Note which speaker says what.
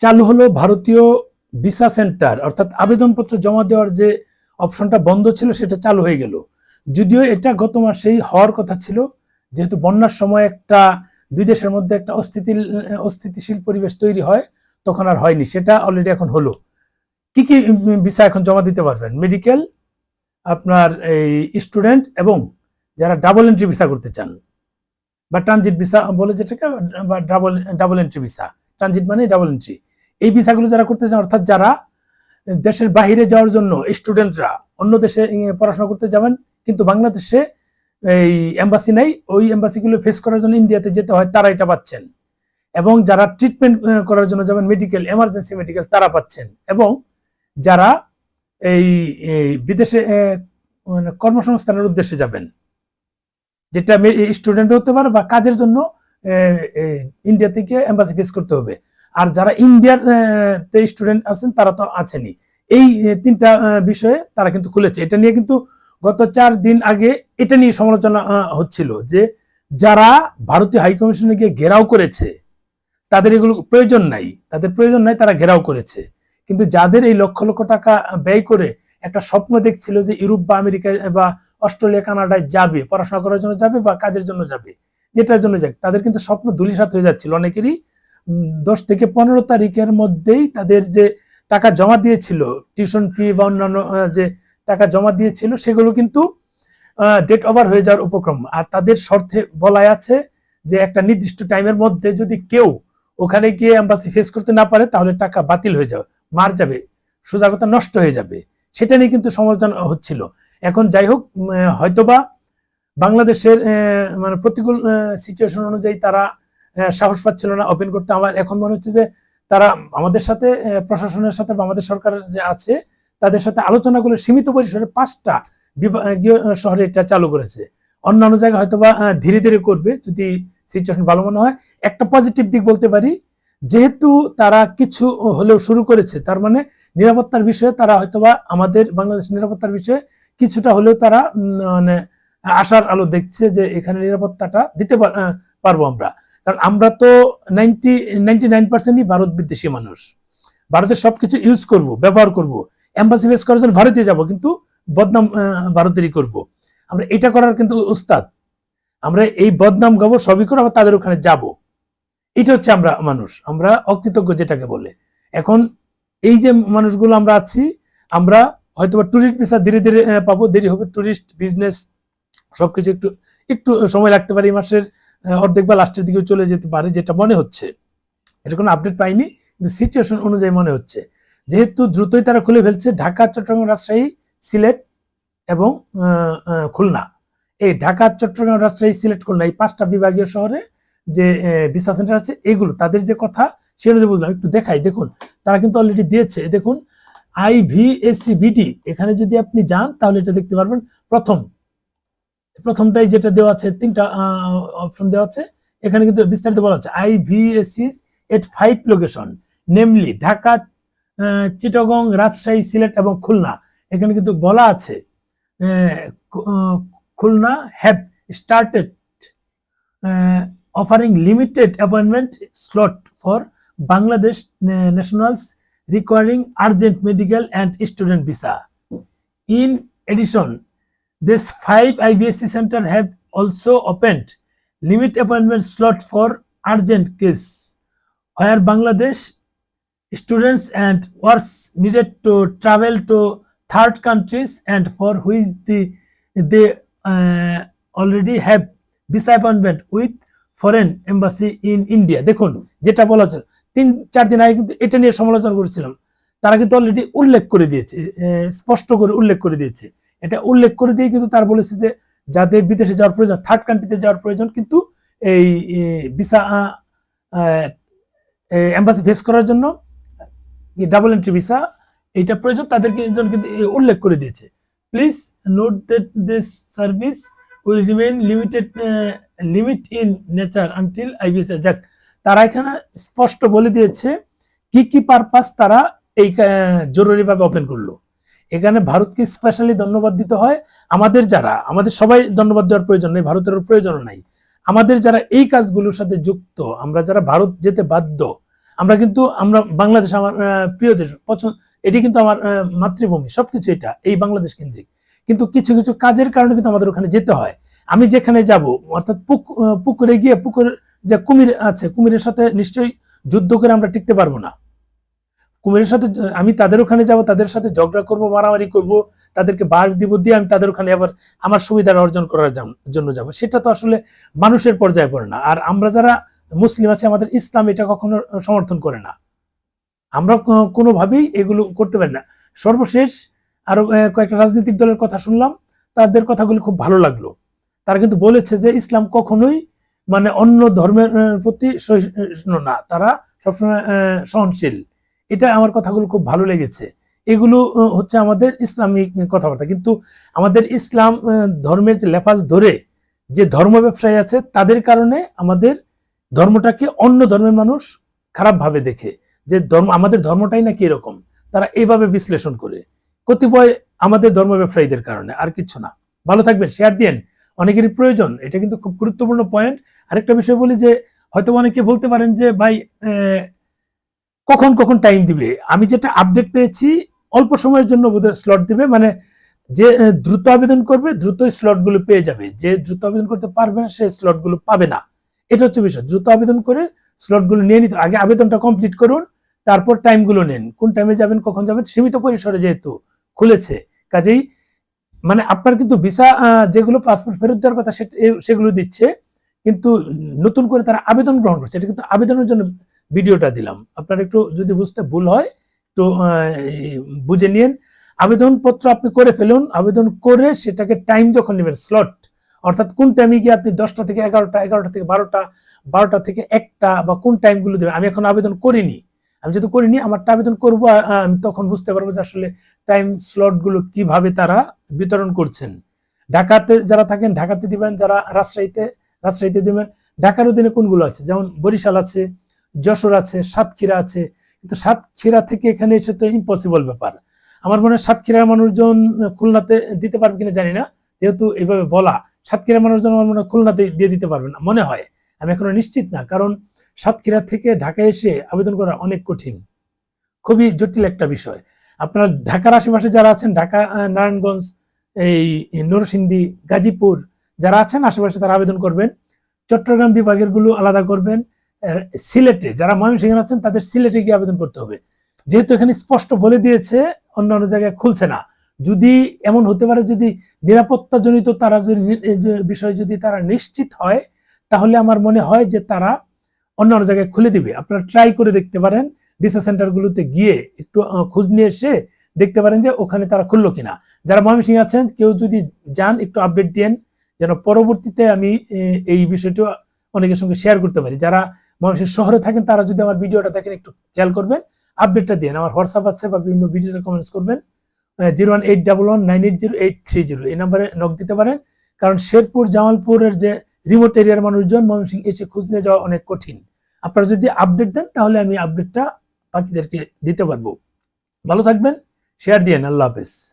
Speaker 1: চালু হলো ভারতীয় ভিসা সেন্টার, অর্থাৎ আবেদনপত্র জমা দেওয়ার যে অপশনটা বন্ধ ছিল সেটা চালু হয়ে গেল। যদিও এটা গত মাসেই হওয়ার কথা ছিল, যেহেতু বন্যার সময় একটা দুই দেশের মধ্যে একটা অস্থিতিল, অস্থিতিশীল পরিবেশ তৈরি হয়, তখন আর হয়নি, সেটা অলরেডি এখন হলো। কি কি ভিসা এখন জমা দিতে পারবেন? মেডিকেল, আপনার এই স্টুডেন্ট এবং যারা ডাবল এন্ট্রি ভিসা করতে চান, বা ট্রানজিট ভিসা বলে যেটাকে, বা double double entry visa. Transit মানে ডাবল এন্ট্রি। এই ভিসাগুলো যারা করতে চান, অর্থাৎ যারা দেশের বাইরে যাওয়ার জন্য স্টুডেন্টরা অন্য দেশে পড়াশোনা করতে যাবেন, কিন্তু বাংলাদেশে এই এম্বাসি নাই, ওই এম্বাসিগুলো ফেস করার জন্য ইন্ডিয়াতে যেতে হয়, তারা এটা পাচ্ছেন। এবং যারা ট্রিটমেন্ট করার জন্য যাবেন মেডিকেল এমার্জেন্সি মেডিকেল তারা পাচ্ছেন। এবং যারা এই বিদেশে মানে কর্মসংস্থানের উদ্দেশ্যে যাবেন, যেটা স্টুডেন্ট হতে পারে বা কাজের জন্য ইন্ডিয়া থেকে এম্বাসি ফেস করতে হবে। আর যারা ইন্ডিয়ার স্টুডেন্ট আছেন, তারা তো আছেনই। এই তিনটা বিষয়ে তারা কিন্তু খুলেছে। এটা নিয়ে কিন্তু গত চার দিন আগে এটা নিয়ে সমালোচনা হচ্ছিল যে যারা ভারতীয় হাইকমিশনে গিয়ে ঘেরাও করেছে, তাদের এগুলো প্রয়োজন নাই। তাদের প্রয়োজন নাই, তারা ঘেরাও করেছে। কিন্তু যাদের এই লক্ষ লক্ষ টাকা ব্যয় করে একটা স্বপ্ন দেখছিল যে ইউরোপ বা আমেরিকায় বা অস্ট্রেলিয়া, কানাডায় যাবে, পড়াশোনা করার জন্য যাবে বা কাজের জন্য যাবে, যেটার জন্য যাক তাদের কিন্তু স্বপ্ন ধুলিসাত হয়ে যাচ্ছিল। অনেকেরই দশ থেকে পনেরো তারিখের মধ্যেই তাদের যে টাকা জমা দিয়েছিল, টিউশন ফি বা অন্যান্য যে টাকা জমা দিয়েছিল, সেগুলো কিন্তু ডেট ওভার হয়ে যাওয়ার উপক্রম। আর তাদের শর্তে বলাই আছে যে একটা নির্দিষ্ট টাইমের মধ্যে যদি কেউ ওখানে গিয়ে এম্বাসি ফেস করতে না পারে, তাহলে টাকা বাতিল হয়ে যাবে, মার যাবে, সুজাগতা নষ্ট হয়ে যাবে। সেটা নিয়ে কিন্তু সমালোচনা হচ্ছিল। এখন যাই হোক হয়তোবা বাংলাদেশের মানে প্রতিকূল সিচুয়েশন অনুযায়ী তারা সাহস পাচ্ছিল না ওপেন করতে। আমার এখন মনে হচ্ছে যে তারা আমাদের সাথে প্রশাসনের সাথে বা আমাদের সরকারের যে আছে, তাদের সাথে আলোচনা করে সীমিত পরিসরে পাঁচটা বিভাগীয় শহরে এটা চালু করেছে। অন্যান্য জায়গায় হয়তো বা ধীরে ধীরে করবে যদি সিচুয়েশন ভালো মনে হয়। একটা পজিটিভ দিক বলতে পারি, যেহেতু তারা কিছু হলেও শুরু করেছে, তার মানে নিরাপত্তার বিষয়ে তারা হয়তোবা আমাদের বাংলাদেশ নিরাপত্তার বিষয়ে কিছুটা হলেও তারা মানে আশার আলো দেখছে যে এখানে নিরাপত্তাটা দিতে পারব আমরা। কারণ আমরা তো নাইনটি নাইনটি নাইন পার্সেন্টই ভারত বিদ্বেষী মানুষ। ভারতের সবকিছু ইউজ করব, ব্যবহার করব। এম্বাসি ফেস করার জন্য ভারতে যাব, কিন্তু বদনাম ভারতেরই করব। আমরা এটা করার কিন্তু উস্তাদ। আমরা এই বদনাম গাবো, সবই করে আবার তাদের ওখানে যাব। এটা হচ্ছে আমরা মানুষ। আমরা অকৃতজ্ঞ যেটাকে বলে। এখন এই যে মানুষগুলো আমরা আছি, আমরা হয়তো টুরিস্ট ভিসা ধীরে ধীরে পাবো, দেরি হবে। ট্যুরিস্ট বিজনেস সবকিছু একটু একটু সময় লাগতে পারে এই মাসের। অর্ধেক বা লাস্টের দিকেও চলে যেতে পারে, যেটা মনে হচ্ছে। এটা কোনো আপডেট পাইনি, কিন্তু সিচুয়েশন অনুযায়ী মনে হচ্ছে। যেহেতু দ্রুতই তারা খুলে ফেলছে, ঢাকা, চট্টগ্রাম রাজশাহী, সিলেট এবং খুলনা। এই ঢাকা, চট্টগ্রাম রাজশাহী, সিলেট, খুলনা, এই পাঁচটা বিভাগীয় শহরে যে ভিসা সেন্টার আছে, এগুলো, তাদের যে কথা, সে অনুযায়ী বুঝলাম একটু দেখাই, দেখুন, তারা কিন্তু অলরেডি দিয়েছে, দেখুন আইভিএসিবিডি এখানে যদি আপনি যান, তাহলে এটা দেখতে পারবেন, প্রথম প্রথমটাই যেটা দেওয়া আছে তিনটা অপশন দেওয়া আছে। এখানে কিন্তু বিস্তারিত বলা আছে। IVAC at five location namely Dhaka Chittagong Rajshahi Sylhet এবং খুলনা। এখানে কিন্তু বলা আছে Khulna have started offering limited appointment slot for Bangladesh nationals requiring urgent medical and student visa. In addition, these five IBSC centers have also opened limit appointment slot for urgent case where Bangladesh students and works needed to travel to third countries and for which the, they uh, already have visa appointment with foreign embassy in India দেখুন যেটা বলা হচ্ছে তিন চার দিন আগে কিন্তু এটা নিয়ে সমালোচনা করেছিলাম তারা কিন্তু অলরেডি উল্লেখ করে দিয়েছে স্পষ্ট করে উল্লেখ করে দিয়েছে এটা উল্লেখ করে দিয়ে কিন্তু তারা বলেছে যে যাদের বিদেশে যাওয়ার প্রয়োজন থার্ড কান্ট্রিতে যাওয়ার প্রয়োজন, কিন্তু এই ভিসা এম্বাসি ফেস করার জন্য ডাবল এন্ট্রি ভিসা এইটা প্রয়োজন, তাদেরকে কিন্তু উল্লেখ করে দিয়েছে। Please note that this service will remain limited limit in nature until IBS যাক। তারা এখানে স্পষ্ট বলে দিয়েছে কি কি পারপাস তারা এই জরুরিভাবে ওপেন করল। এখানে ভারতকে স্পেশালি ধন্যবাদ দিতে হয়। আমাদের যারা, আমাদের সবাই ধন্যবাদ দেওয়ার প্রয়োজন নেই, ভারতের প্রয়োজনও নাই। আমাদের যারা এই কাজগুলোর সাথে যুক্ত, আমরা যারা ভারত যেতে বাধ্য, আমরা কিন্তু, আমরা বাংলাদেশ আমার প্রিয় দেশ, পছন্দ, এটি কিন্তু আমার মাতৃভূমি, সবকিছু এটা, এই বাংলাদেশ কেন্দ্রিক। কিন্তু কিছু কিছু কাজের কারণে কিন্তু আমাদের ওখানে যেতে হয়। আমি যেখানে যাব, অর্থাৎ পুক- পুকুরে গিয়ে পুকুর, যে কুমির আছে, কুমিরের সাথে নিশ্চয়ই যুদ্ধ করে আমরা টিকতে পারব না। কুমিরের সাথে, আমি তাদের ওখানে যাব, তাদের সাথে ঝগড়া করব, মারামারি করব, তাদেরকে বাস দিব দিয়ে আমি তাদের ওখানে আবার আমার সুবিধার অর্জন করার জন্য যাব। সেটা তো আসলে মানুষের পর্যায়ে পড়ে না। আর আমরা যারা মুসলিম আছে, আমাদের ইসলাম এটা কখনো সমর্থন করে না। আমরা কোনোভাবেই এগুলো করতে পারি না। সর্বশেষ আরও কয়েকটা রাজনৈতিক দলের কথা শুনলাম, তাদের কথাগুলি খুব ভালো লাগল। তারা কিন্তু বলেছে যে ইসলাম কখনোই মানে অন্য ধর্মের প্রতি সহিষ্ণু না। তারা সবসময় সহনশীল। এটা আমার কথাগুলো খুব ভালো লেগেছে। এগুলো হচ্ছে আমাদের ইসলামিক কথাবার্তা। কিন্তু আমাদের ইসলাম ধর্মের যে লেফাজ ধরে যে ধর্ম ব্যবসায়ী আছে, তাদের কারণে আমাদের ধর্মটাকে অন্য ধর্মের মানুষ খারাপভাবে দেখে। যে ধর্ম, আমাদের ধর্মটাই নাকি এরকম। তারা এইভাবে বিশ্লেষণ করে। কতিপয় আমাদের ধর্ম ব্যবসায়ীদের কারণে, আর কিছু না। ভালো থাকবেন শেয়ার দিন অনেকেরই প্রয়োজন। এটা কিন্তু খুব গুরুত্বপূর্ণ পয়েন্ট আরেকটা বিষয় বলি যে, হয়তো অনেকে বলতে পারেন যে, ভাই কখন কখন টাইম দিবে? আমি যেটা আপডেট পেয়েছি, অল্প সময়ের জন্য বোধহয় স্লট দিবে মানে যে দ্রুত আবেদন করবে, দ্রুতই স্লটগুলো পেয়ে যাবে। যে দ্রুত আবেদন করতে পারবে না, সে স্লটগুলো পাবে না। এটা হচ্ছে বিষয়। দ্রুত আবেদন করে স্লটগুলো নিয়ে নিতে, আগে আবেদনটা কমপ্লিট করুন, তারপর টাইমগুলো নেন। কোন টাইমে যাবেন, কখন যাবেন, সীমিত পরিসরে যেহেতু খুলেছে। কাজেই মানে আপনার কিন্তু ভিসা যেগুলো পাসপোর্ট ফেরত দেওয়ার কথা সেগুলো দিচ্ছে। কিন্তু নতুন করে তারা আবেদন গ্রহণ করছে। এটা কিন্তু আবেদনের জন্য ভিডিওটা দিলাম। আপনার একটু যদি বুঝতে ভুল হয়, একটু বুঝে নিন আবেদনপত্র আপনি করে ফেলুন। আবেদন করে সেটাকে টাইম যখন নেবেন স্লট অর্থাৎ কোন টাইমে গিয়ে আপনি দশটা থেকে এগারোটা এগারোটা থেকে বারোটা বারোটা থেকে একটা বা কোন টাইমগুলো দেবেন। আমি এখন আবেদন করিনি। আমি যেহেতু করিনি, আমারটা আবেদন করব আমি তখন বুঝতে পারব যে আসলে টাইম স্লটগুলো কীভাবে তারা বিতরণ করছেন। ঢাকাতে যারা থাকেন, ঢাকাতে দিবেন, যারা রাজশাহীতে রাজশাহীতে দিবেন ঢাকার অধীনে কোনগুলো আছে? যেমন বরিশাল আছে, যশোর আছে, সাতক্ষীরা আছে। কিন্তু সাতক্ষীরা থেকে এখানে এসে তো ইম্পসিবল ব্যাপার। আমার মনে হয় সাতক্ষীরার মানুষজন খুলনাতে দিতে পারবে কিনা জানি না। যেহেতু এইভাবে বলা, সাতক্ষীরার মানুষজন আমার মনে হয় খুলনাতে দিয়ে দিতে পারবে না। মনে হয়। আমি এখনও নিশ্চিত না। কারণ সাতক্ষীরা থেকে ঢাকায় এসে আবেদন করা অনেক কঠিন। খুবই জটিল একটা বিষয়। আপনারা ঢাকার আশেপাশে যারা আছেন, ঢাকা নারায়ণগঞ্জ, এই নরসিংদী, গাজীপুর যারা আছেন, আশেপাশে তারা আবেদন করবেন। চট্টগ্রাম বিভাগেরগুলো আলাদা করবেন। সিলেটে যারা ময়মনসিংহে আছেন, তাদের সিলেটে গিয়ে আবেদন করতে হবে। যেহেতু এখানে স্পষ্ট বলে দিয়েছে, অন্যান্য জায়গায় খুলছে না। যদি এমন হতে পারে, যদি নিরাপত্তা জনিত তারা যদি বিষয় যদি তারা নিশ্চিত হয়, তাহলে আমার মনে হয় যে তারা অন্যান্য জায়গায় খুলে দিবে। আপনারা ট্রাই করে দেখতে পারেন। ভিসা সেন্টারগুলোতে গিয়ে একটু খোঁজ নিয়ে এসে দেখতে পারেন যে ওখানে তারা খুললো কিনা। যারা ময়মনসিংহ আছেন, কেউ যদি যান, একটু আপডেট দিয়েন। যেন পরবর্তীতে আমি এই বিষয়টা অনেকের সঙ্গে শেয়ার করতে পারি। যারা ময়মনসিংহ শহরে থাকেন, তারা যদি আমার ভিডিওটা দেখেন, একটু খেয়াল করবেন। আপডেটটা দিন আমার হোয়াটসঅ্যাপ আছে বা বিভিন্ন ভিডিওতে কমেন্টস করবেন। Zero one eight double one nine eight zero eight three zero এই নাম্বারে নক দিতে পারেন। কারণ শেরপুর, জামালপুরের যে রিমোট এরিয়ার মানুষজন ময়মনসিংহ এসে খোঁজ নিয়ে যাওয়া অনেক কঠিন। আপনারা যদি আপডেট দেন, তাহলে আমি আপডেটটা বাকিদেরকে দিতে পারব। ভালো থাকবেন। শেয়ার দিয়েন আল্লাহ হাফেজ।